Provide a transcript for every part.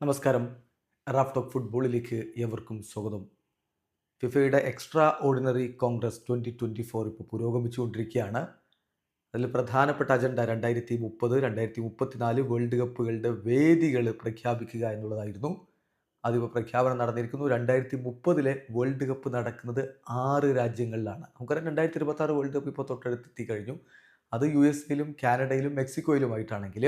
നമസ്കാരം. Raf talk ഫുട്ബോളിലേക്ക് ഏവർക്കും സ്വാഗതം. ഫിഫയുടെ extraordinary congress twenty twenty four ഇപ്പോൾ പുരോഗമിച്ചുകൊണ്ടിരിക്കുകയാണ്. അതിൽ പ്രധാനപ്പെട്ട അജണ്ട രണ്ടായിരത്തി മുപ്പത് രണ്ടായിരത്തി മുപ്പത്തിനാല് വേൾഡ് കപ്പുകളുടെ വേദികൾ പ്രഖ്യാപിക്കുക എന്നുള്ളതായിരുന്നു. അതിപ്പോൾ പ്രഖ്യാപനം നടന്നിരിക്കുന്നു. രണ്ടായിരത്തി മുപ്പതിലെ വേൾഡ് കപ്പ് നടക്കുന്നത് ആറ് രാജ്യങ്ങളിലാണ്. നമുക്കറിയാം രണ്ടായിരത്തി ഇരുപത്തി വേൾഡ് കപ്പ് ഇപ്പോൾ തൊട്ടടുത്തെത്തി കഴിഞ്ഞു. അത് യു എസ് എയിലും കാനഡയിലും മെക്സിക്കോയിലുമായിട്ടാണെങ്കിൽ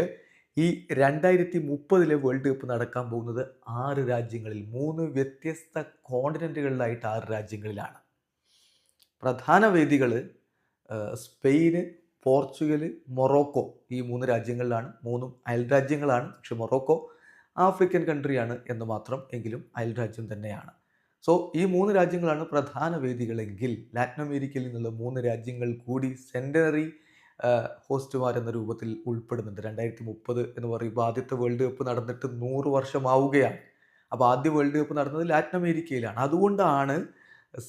ഈ രണ്ടായിരത്തി മുപ്പതിലെ വേൾഡ് കപ്പ് നടക്കാൻ പോകുന്നത് ആറ് രാജ്യങ്ങളിൽ മൂന്ന് വ്യത്യസ്ത കോണ്ടിനെന്റുകളിലായിട്ട് ആറ് രാജ്യങ്ങളിലാണ്. പ്രധാന വേദികൾ സ്പെയിന് പോർച്ചുഗൽ മൊറോക്കോ ഈ മൂന്ന് രാജ്യങ്ങളിലാണ്. മൂന്നും അയൽ രാജ്യങ്ങളാണ് പക്ഷെ മൊറോക്കോ ആഫ്രിക്കൻ കൺട്രിയാണ് എന്ന് മാത്രം എങ്കിലും അയൽ രാജ്യം തന്നെയാണ്. സോ ഈ മൂന്ന് രാജ്യങ്ങളാണ് പ്രധാന വേദികളെങ്കിൽ ലാറ്റിൻ അമേരിക്കയിൽ നിന്നുള്ള മൂന്ന് രാജ്യങ്ങൾ കൂടി സെന്റനറി ഹോസ്റ്റുമാർ എന്ന രൂപത്തിൽ ഉൾപ്പെടുന്നുണ്ട്. രണ്ടായിരത്തി മുപ്പത് എന്ന് പറയുമ്പോൾ ആദ്യത്തെ വേൾഡ് കപ്പ് നടന്നിട്ട് നൂറ് വർഷമാവുകയാണ്. അപ്പോൾ ആദ്യ വേൾഡ് കപ്പ് നടന്നത് ലാറ്റിൻ അമേരിക്കയിലാണ്. അതുകൊണ്ടാണ്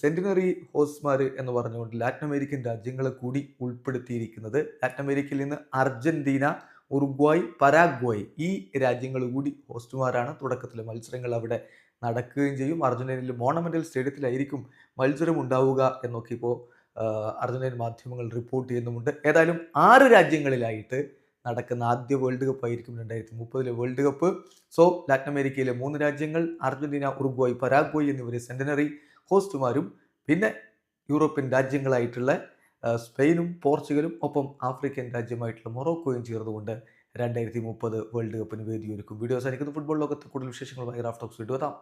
സെന്റിനറി ഹോസ്റ്റ്മാർ എന്ന് പറഞ്ഞുകൊണ്ട് ലാറ്റിൻ അമേരിക്കൻ രാജ്യങ്ങളെ കൂടി ഉൾപ്പെടുത്തിയിരിക്കുന്നത്. ലാറ്റിൻ അമേരിക്കയിൽ നിന്ന് അർജന്റീന ഉറുഗ്വായ് പരാഗ്വായ് ഈ രാജ്യങ്ങൾ കൂടി ഹോസ്റ്റുമാരാണ്. തുടക്കത്തിലെ മത്സരങ്ങൾ അവിടെ നടക്കുകയും ചെയ്യും. അർജന്റീനയിൽ മോണമെന്റൽ സ്റ്റേഡിയത്തിലായിരിക്കും മത്സരം ഉണ്ടാവുക എന്നൊക്കെ ഇപ്പോൾ അർജന്റീൻ മാധ്യമങ്ങൾ റിപ്പോർട്ട് ചെയ്യുന്നുമുണ്ട്. ഏതായാലും ആറ് രാജ്യങ്ങളിലായിട്ട് നടക്കുന്ന ആദ്യ വേൾഡ് കപ്പ് ആയിരിക്കും രണ്ടായിരത്തി മുപ്പതിലെ world cup so Latin America മൂന്ന് രാജ്യങ്ങൾ അർജന്റീന ഉറുഗ്വായ് പരാഗ്വായ് എന്നിവരെ സെന്റനറി ഹോസ്റ്റുമാരും പിന്നെ യൂറോപ്യൻ രാജ്യങ്ങളായിട്ടുള്ള സ്പെയിനും പോർച്ചുഗലും ഒപ്പം ആഫ്രിക്കൻ രാജ്യമായിട്ടുള്ള മൊറോക്കോയും ചേർന്നുകൊണ്ട് രണ്ടായിരത്തി മുപ്പത് വേൾഡ് കപ്പിന് വേദിയൊരുക്കും. വീഡിയോ അവസാനിക്കുന്ന. ഫുട്ബോൾ ലോകത്ത് കൂടുതൽ വിശേഷങ്ങൾ ഭയങ്കര റാഫ്റ്റോക്സ് വീണ്ടും എത്താം.